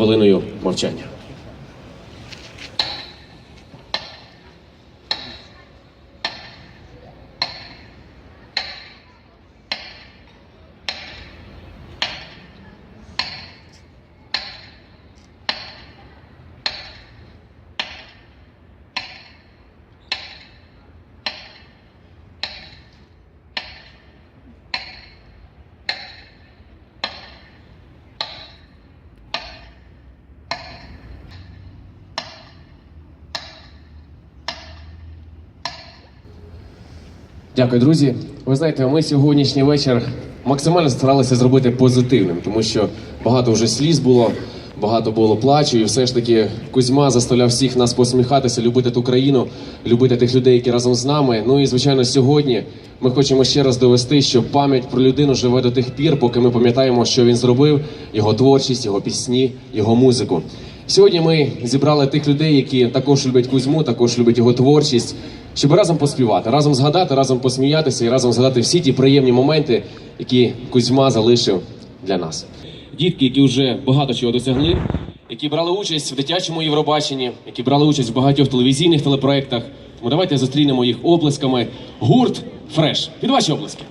хвилиною мовчання. Дякую, друзі. Ви знаєте, ми сьогоднішній вечір максимально старалися зробити позитивним, тому що багато вже сліз було, багато було плачу, і все ж таки Кузьма заставляв всіх нас посміхатися, любити ту країну, любити тих людей, які разом з нами. Ну і звичайно, сьогодні ми хочемо ще раз довести, що пам'ять про людину живе до тих пір, поки ми пам'ятаємо, що він зробив, його творчість, його пісні, його музику. Сьогодні ми зібрали тих людей, які також люблять Кузьму, також люблять його творчість, щоб разом поспівати, разом згадати, разом посміятися і разом згадати всі ті приємні моменти, які Кузьма залишив для нас. Дітки, які вже багато чого досягли, які брали участь в дитячому Євробаченні, які брали участь в багатьох телевізійних телепроектах. Тому давайте зустрінемо їх оплесками. Гурт Фреш. Під ваші оплески.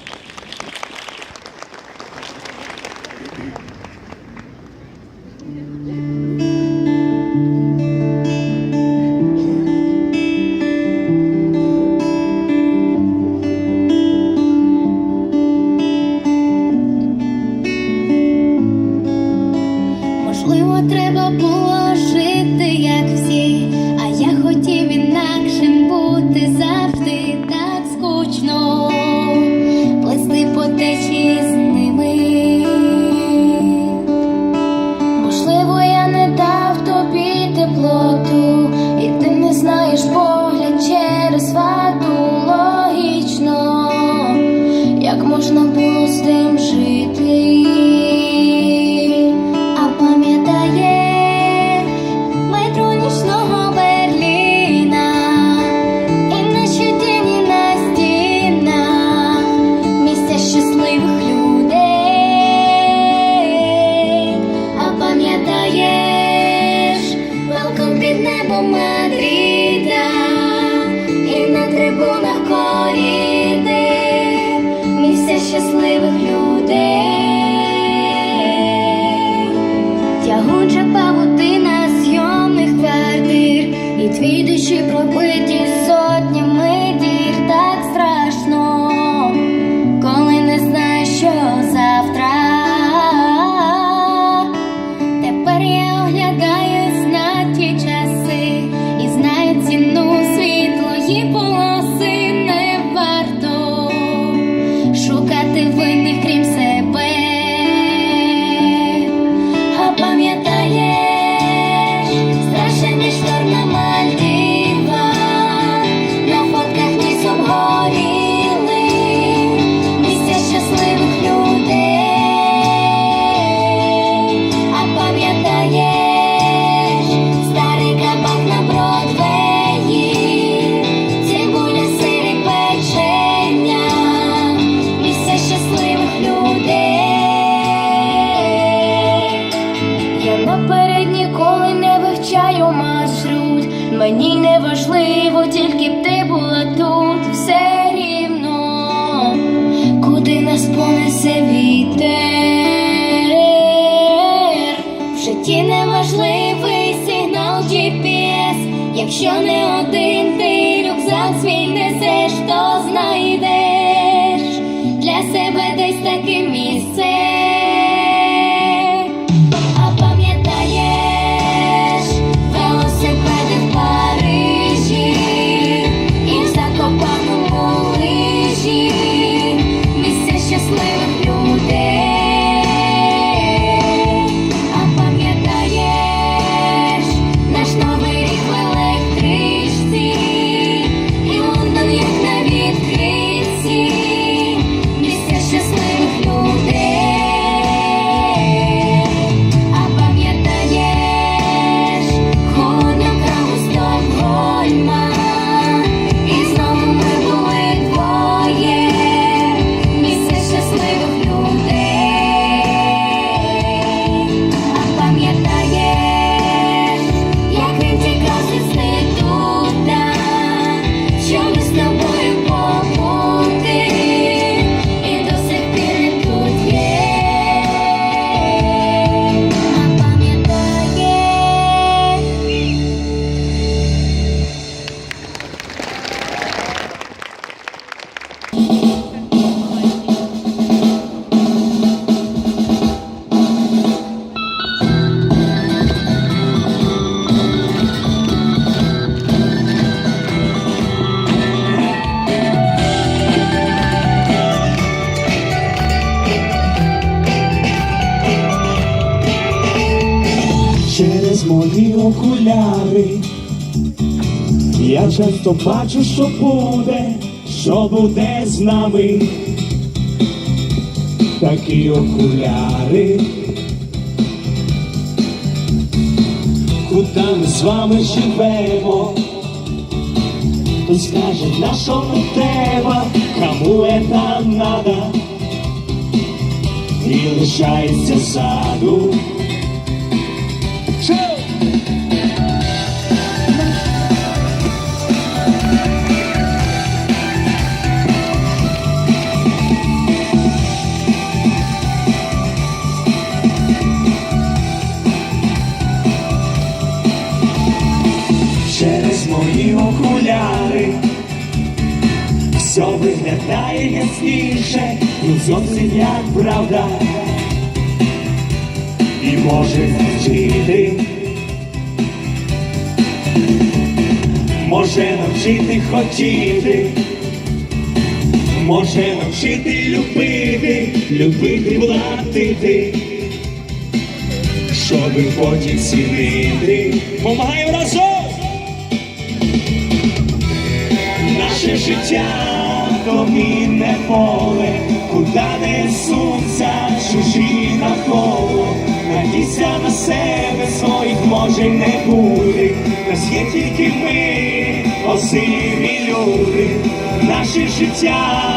Щасливих людей. Тягуча павутина зйомних квартир, і твій душі пробиті житті неважливий сигнал GPS. Якщо не один ти рюкзак свій несеш, то знайдеш для себе десь таке місце. Окуляри. Я часто бачу, що буде, що буде з нами. Такі окуляри. Куди ми з вами живемо? Хто скаже, на що нам треба, кому это надо, і лишається ззаду. Окуляри. Все виглядає ясніше, і зовсім як правда, і може навчити, може навчити хотіти, може навчити любити, любити платити, щоби потім цінити. Помагаю разом! Життя то мінне поле, куди несуться чужі навколо. Надійся на себе, своїх може й не бути. Нас є тільки ми, озимі люди. Наше життя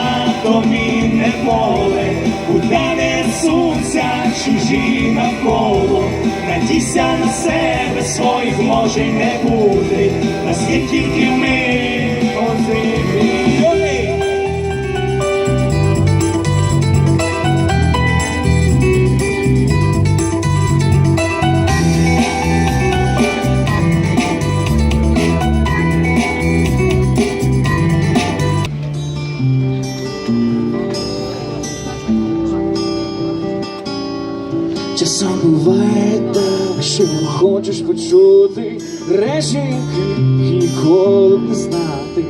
то мінне поле, куди несуться чужі навколо. Надійся на себе, своїх може й не бути. Нас є тільки ми, хочеш почути речі, які ніколи б не знати.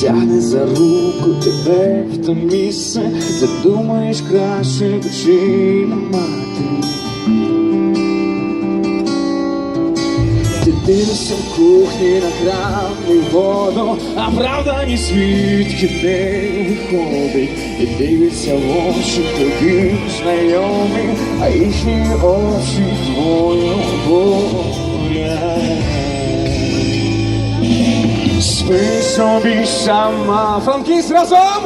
Тягне за руку тебе в те місце, Ти думаєш краще чи не мати. Дивишся в кухні на кран і воду, а правда ні звідки не виходить. І дивиться в очі тобі знайомі, а їхні очі твою болять. Спи собі сама, франкіс разом!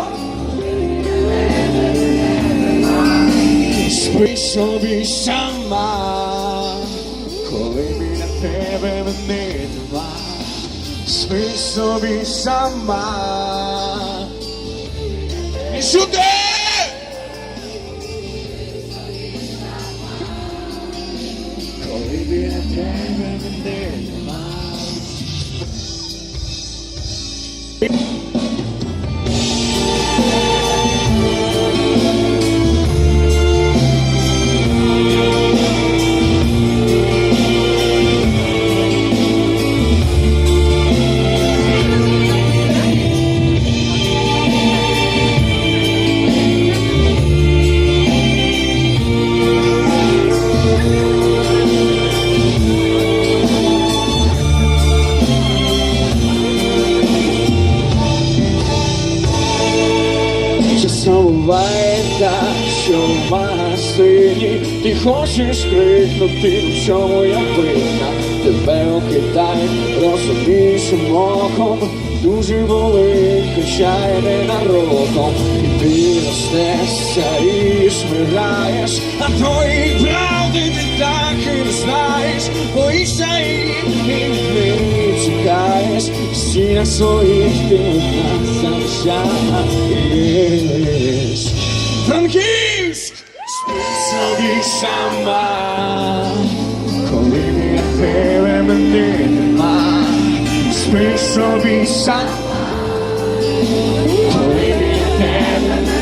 Спи собі сама, коли Спи собі сама. І сюди! Коли біля тебе хочеш крикнути, в чому я винна. Тебе окидають розумнішим оком Дуже болить, й ненароком І ти ростешся і шмираєш А тої правди ти так і не знаєш. Боїшся і не чекаєш. Всі на своїх ти одна залишаєш Франківськ! Сама Коли тебе мене нема Спи собі сама Коли тебе мене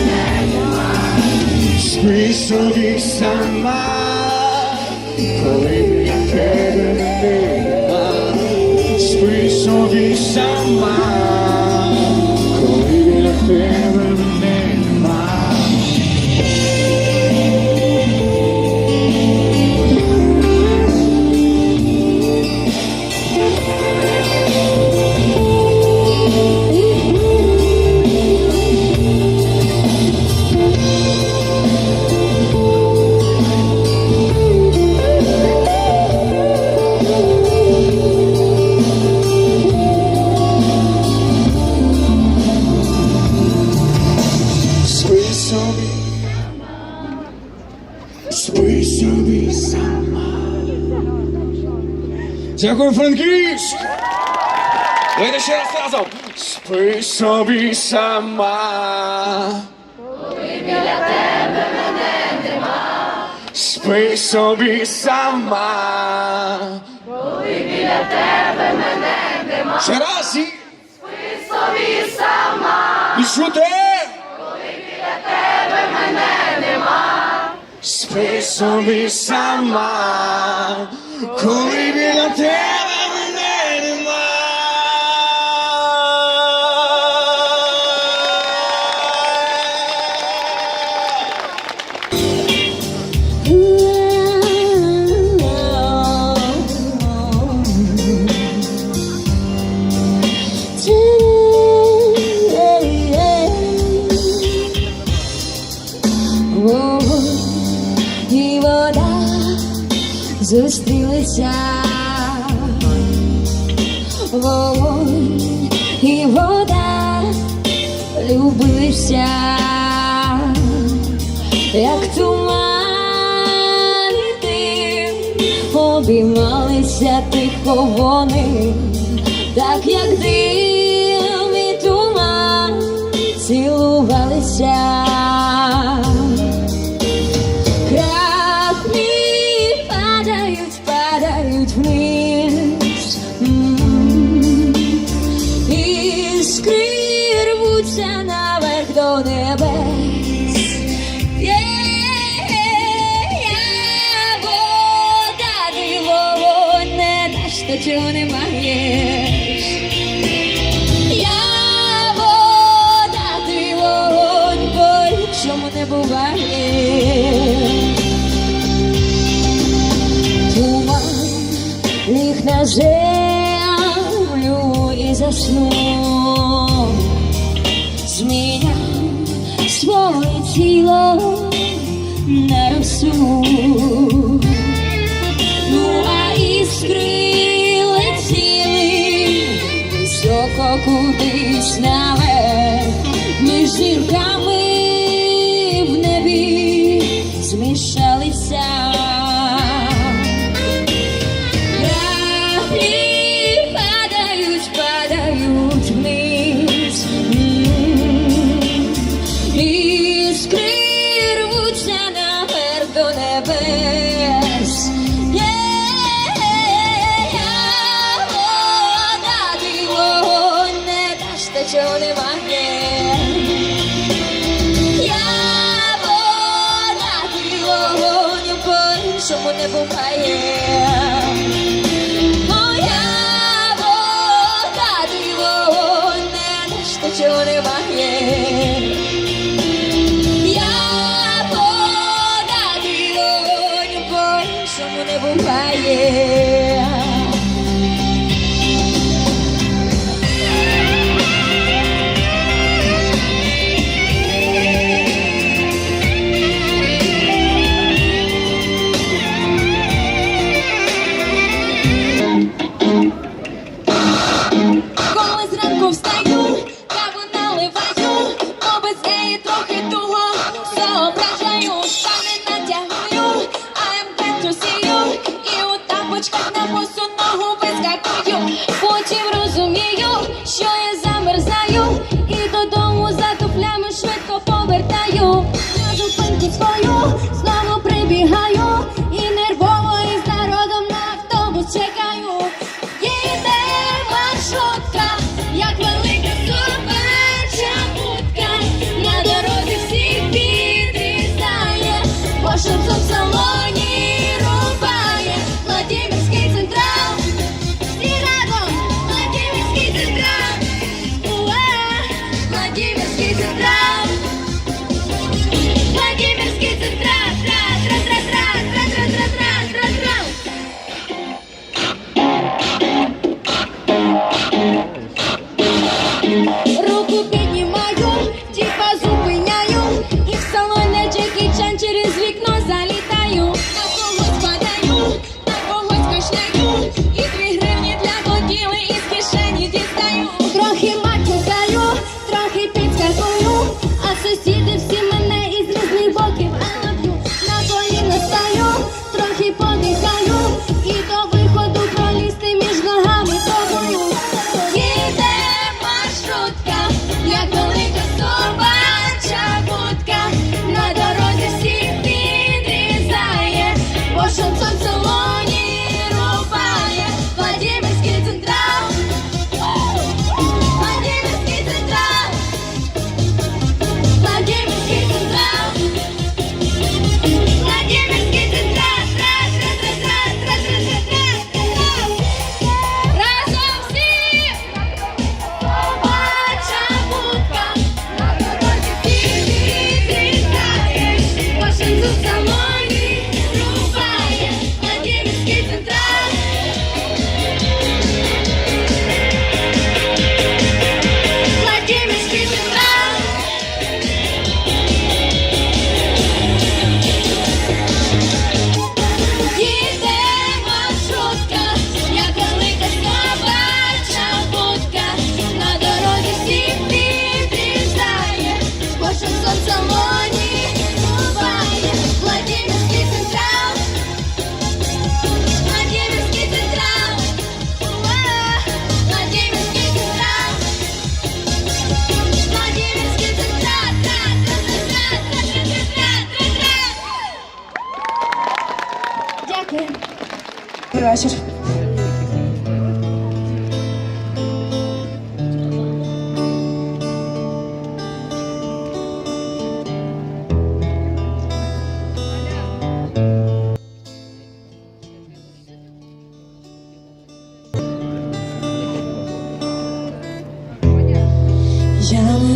нема Спи собі сама Коли тебе мене нема Спи собі сама Коли тебе Франківськ! Давайте ще раз разом. Спи собі сама. Біля тебе мене нема. Спи собі сама. Коли біля тебе мене нема. Ще раз і. Спи собі сама. І що те? Коли біля тебе мене нема. Спи собі сама. Коли біля тебе зустрілися. Вогонь і вода любилися, як туман і дим, обіймалися тихо вони, так як дим і туман цілувалися. Своє тіло на росу. Даш, немає. Я вода, ти вогонь, по-іншому не буває.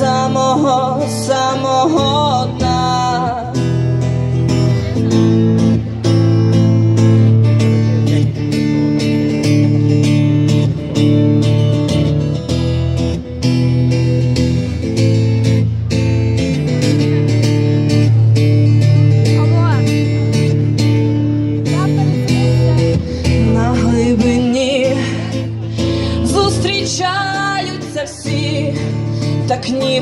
самого самого дна.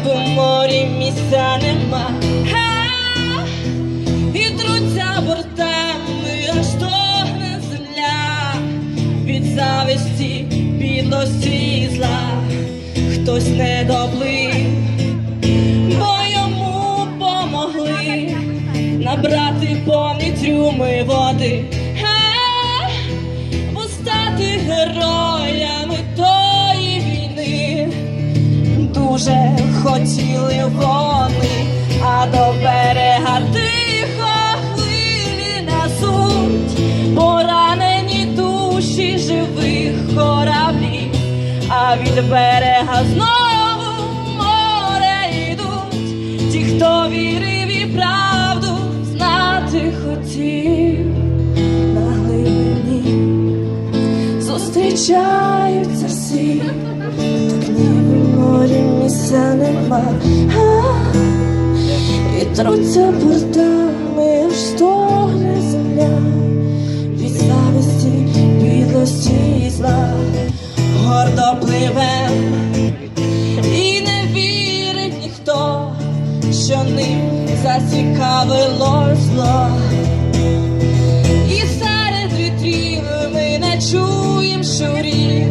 В морі місця нема. Га! І труться бортами, аж стогне земля від зависті, підлості і зла. Хтось не доплив, бо йому помогли набрати повні трюми води. Героями тої війни дуже хотіли вони, а до берега тихо хвилі несуть. Поранені душі живих кораблів, а від берега знову море йдуть. Ті, хто вірив і правду знати хотів на глибині зустрічаються нема, і труться бортами, аж стогне земля. Від зависті, підлості і зла, гордо пливем, і не вірить ніхто, що ним зацікавилось зло. І серед вітрів ми не чуєм щурів,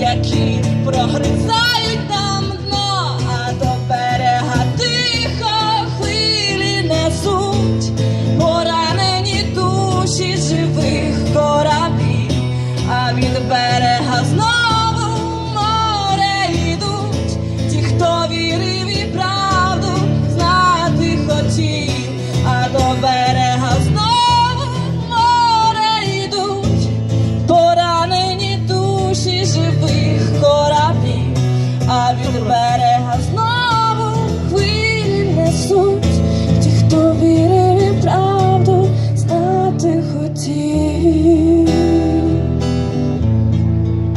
які прогризають